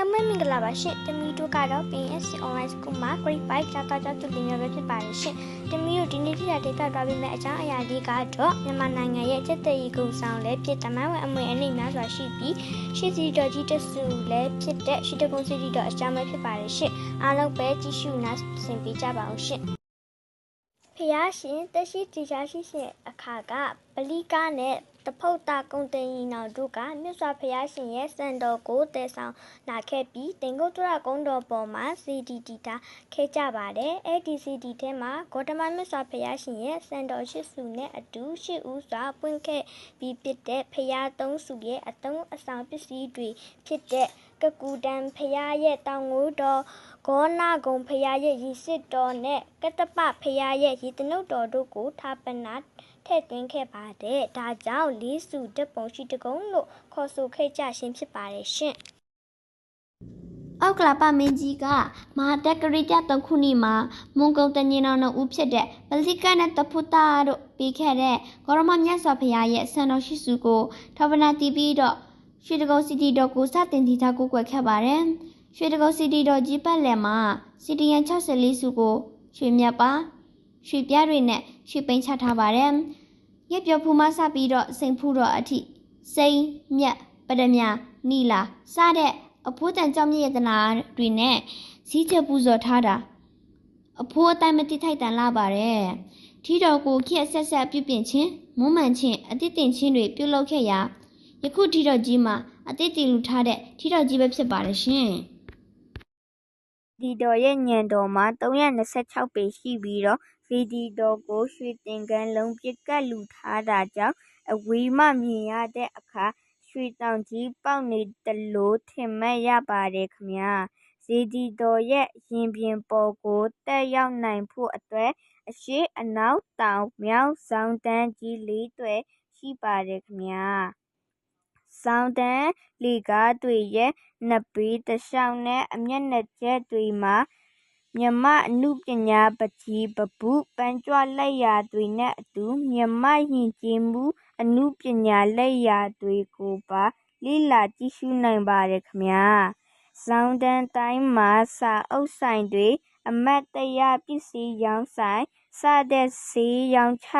လုံးမမင်္ဂလာပါရှင်တမီတို့ကတော့ PNC online school မှာ grade 5ကျောင်းသားကျောင်းသူတွေမျိုးပဲဖြစ်ပါတယ်ရှင်တမီတို့ဒီနေ့ထိတာဒေတာသွားပြီးမဲ့အကြောင်းအရာလေးကတော့မြန်မာနိုင်ငံရဲ့စစ်တေးကုံဆောင်လည်းဖြစ်တမန်ဝင်အမွေအနှစ်များစွာရှိပြီးရှိစီတော်ကြီးတဆူလည်းဖြစ်တဲ့ရှိတကုံစီတီတော်အကြောင်းပဲဖြစ်ပါတယ်ရှင်အားလုံးပဲကြည့်ရှုနားဆင်ပေးကြပါအောင်ရှင် ဖျားရှင်တရှိတီချာရှိရှင်အခါကပလီကားနဲ့တဖုတ်တာကုံတင်ရင်တော်တို့ကမြတ်စွာဘုရားရှင်ရဲ့စံတော်ကိုတည်ဆောင်လာခဲ့ပြီးတင်ကုတ်တရကုန်းတော်ပေါ်မှာ CDT တာခဲ့ကြပါတယ်အဲ့ဒီ CD ထဲမှာဂေါတမမြတ်စွာဘုရားရှင်ရဲ့စံတော်ရှိစုနဲ့အတူရှိဦးစွာပွင့်ခဲ့ပြီးဖြစ်တဲ့ဘုရားသုံးစုရဲ့အတုံးအဆောင်ပစ္စည်းတွေဖြစ်တဲ့ ကကူတန်ဖရားရဲ့တောင်ငိုးတော်ဂေါနာဂုံဖရားရဲ့ရီစစ်တော်နဲ့ကတ္တပဖရားရဲ့ရီတနုတ်တော်တို့ကိုထာပနာထည့်သွင်းခဲ့ပါတယ်။ဒါကြောင့်လေးစုတက်ပုံရှိတကုံလို့ခေါ်ဆိုခဲ့ကြခြင်းဖြစ်ပါတယ်ရှင်။အောက်ကလာပမင်းကြီးကမဟာတက္ကရီတသုံးခုနှစ်မှာမွန်ကုံတညင်တော်နှစ်ဦးဖြစ်တဲ့ပလိကနဲ့တဖုတာတို့ပြီးခဲ့တဲ့ဂေါရမမြတ်စွာဘုရားရဲ့ဆန္တော်ရှိစုကိုထောပနာတီးပြီးတော့ ရွှေတကုံစီတီတော်ကိုစတင်တည်ထားကိုကွယ်ခဲ့ပါတယ်။ရွှေတကုံစီတီတော်ကြီးပတ်လည်မှာစီတီယန်64စုကိုရွှေမြတ်ပါရွှေပြားတွေနဲ့ရွှေပိန်ချထားပါတယ်။ရက်ပြော်ဖူမစပြီးတော့စိန်ဖူတော်အထိစိန်မြတ်ပဒမြနီလာစတဲ့အဖိုးတန်ကြောင့်မြည့်ရတနာတွေနဲ့စည်းချက်ပူဇော်ထားတာအဖိုးအတိုင်းမတိထိုက်တန်လာပါတယ်ထီတော်ကိုခက်ဆက်ဆက်ပြုပြင်ခြင်းမွမ်းမံခြင်းအတိတ်တင်ခြင်းတွေပြုလုပ်ခဲ့ရာ ယခုထီတော်ကြီးမှာအတိတ်တည်လူထားတဲ့ထီတော်ကြီးပဲဖြစ်ပါတယ်ရှင်ဒီတော်ရဲ့ညံတော်မှာ326ပေရှိပြီးတော့ဗီဒီတော်ကိုရွှေတင်ကန်းလုံးပစ်ကတ်လူထားတာကြောင့်အဝေးမှမြင်ရတဲ့အခါရွှေတောင်ကြီးပေါက်နေတလို့ထင်မှတ်ရပါတယ်ခင်ဗျာဇီဒီတော်ရဲ့ရင်ပြင်ပေါ်ကိုတက်ရောက်နိုင်ဖို့အတွက်အရှိအနောက်တောင်မြောက်ဆောင်တန်းကြီးလေးတွေရှိပါတယ်ခင်ဗျာ ဆောင်တန်းလီကားတွေရဲ့နှစ်ပီးတစ်လျှောက်နဲ့အမျက်နှာချက်တွေမှာ မြမအနုပညာပကြီးပပု ပန်းကြွလက်ရာတွေနဲ့အတူ မြမယဉ်ကျေးမှု အနုပညာလက်ရာတွေကိုပါ လေ့လာကြည့်ရှုနိုင်ပါတယ်ခင်ဗျာဇောင်းတန်းတိုင်းမှာ စာအုပ်ဆိုင်တွေ အမတ်တရပစ္စည်းရောင်းဆိုင် စတဲ့ ဈေးရောင်းချ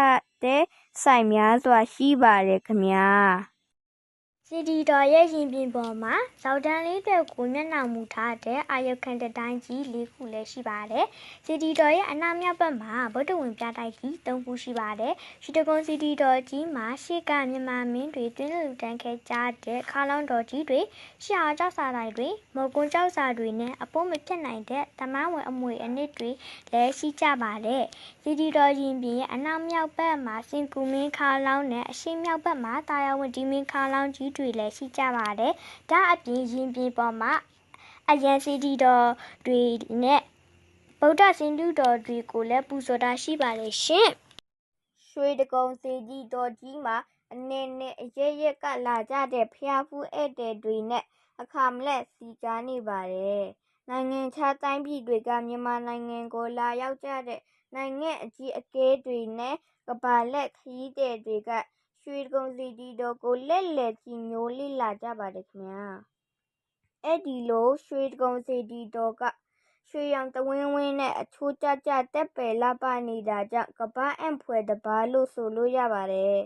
တဲ့ဆိုင်များစွာ ရှိပါတယ်ခင်ဗျာ စီဒီတော်ရဲ့ရင်ပြင်ပေါ်မှာဇောက်တန်းလေးတွေကိုမျက်နှာမူထားတဲ့အာယုခံတတိုင်းကြီး၄ခုလည်းရှိပါတယ်။စီဒီတော်ရဲ့အနောက်မြောက်ဘက်မှာဗုဒ္ဓဝင်ပြတိုက်ကြီး၃ခုရှိပါတယ်။ရှိတကုံစီဒီတော်ကြီးမှာရှေ့ကမြန်မာမင်းတွေတွင်းလူတန်းခဲကြတဲ့ခါလောင်းတော်ကြီးတွေရှေ့အားကြောက်စာတိုင်းတွေမော်ကွန်းကြောက်စာတွေနဲ့အပိုးမဖြစ်နိုင်တဲ့တမန်ဝင်အမွေအနှစ်တွေလည်းရှိကြပါတယ်။စီဒီတော်ရင်ပြင်ရဲ့အနောက်မြောက်ဘက်မှာစင်ကူမင်းခါလောင်းနဲ့အရှေ့မြောက်ဘက်မှာတာယာဝင်ဒီမင်းခါလောင်းကြီးတွေလည်းရှိကြပါတယ်။ဒါအပြင်ရင်ပြင်ပေါ်မှာအရန်စီဒီတော်တွေနဲ့ဗုဒ္ဓစင်တုတော်တွေကိုလည်းပူဇော်တာရှိပါတယ်ရှင်။ရွှေတကုံစီဒီတော်ကြီးမှာအနေနဲ့အရရက်ကလာကြတဲ့ဖျားဖူးဧည့်သည်တွေနဲ့အခါမလက်စီကားနေပါတယ်။နိုင်ငံခြားတိုင်းပြည်တွေကမြန်မာနိုင်ငံကိုလာရောက်ကြတဲ့နိုင်ငံအကြီးအကဲတွေနဲ့ကမ္ဘာလက်ခရီးသည်တွေက ရွှေကုံစီတီတော်ကိုလက်လက်ကြည်ညိုလေ့လာကြပါတယ်ခင်ဗျာအဲ့ဒီလိုရွှေကုံစီတီတော်ကရွှေရောင်တဝင်းဝင်းနဲ့အချိုးကျကျတက်ပယ်လာပနေတာကြောင့်ကပ္ပအံ့ဖွယ်တပါလို့ဆိုလို့ရပါတယ်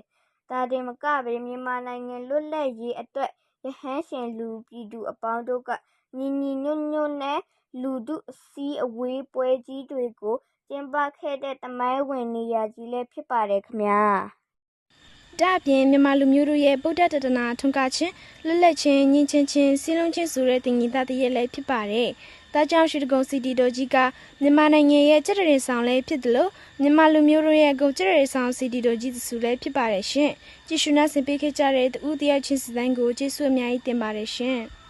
ဒါတင်မကပဲမြန်မာနိုင်ငံလွတ်လပ်ရေးအတွက်ရဟန်းရှင်လူပြည်သူအပေါင်းတို့ကညီညီညွတ်ညွတ်နဲ့လူထုအစည်းအဝေးပွဲကြီးတွေကိုကျင်းပခဲ့တဲ့တမိုင်းဝင်နေရာကြီးလည်းဖြစ်ပါတယ်ခင်ဗျာ ဒါအပြင်မြန်မာလူမျိုးတို့ရဲ့ဗုဒ္ဓတဒနာထွန်းကားခြင်းလွတ်လပ်ခြင်းညီချင်းချင်းစည်းလုံးချင်းဆိုတဲ့တင်ကြီးသားတည်းရဲ့လည်းဖြစ်ပါတယ်။ဒါကြောင့်ရွှေတကုံစီတီတို့ကြီးကမြန်မာနိုင်ငံရဲ့ကြက်တရင်ဆောင်လည်းဖြစ်တယ်လို့မြန်မာလူမျိုးတို့ရဲ့ဂုံကြက်တရင်ဆောင်စီတီတို့ကြီးစုလည်းဖြစ်ပါတယ်ရှင်။ကြည့်ရှုနာဆင်ပေးခဲ့ကြတဲ့တူတယောက်ချင်းစီတိုင်းကိုကျေးဇူးအများကြီးတင်ပါတယ်ရှင်။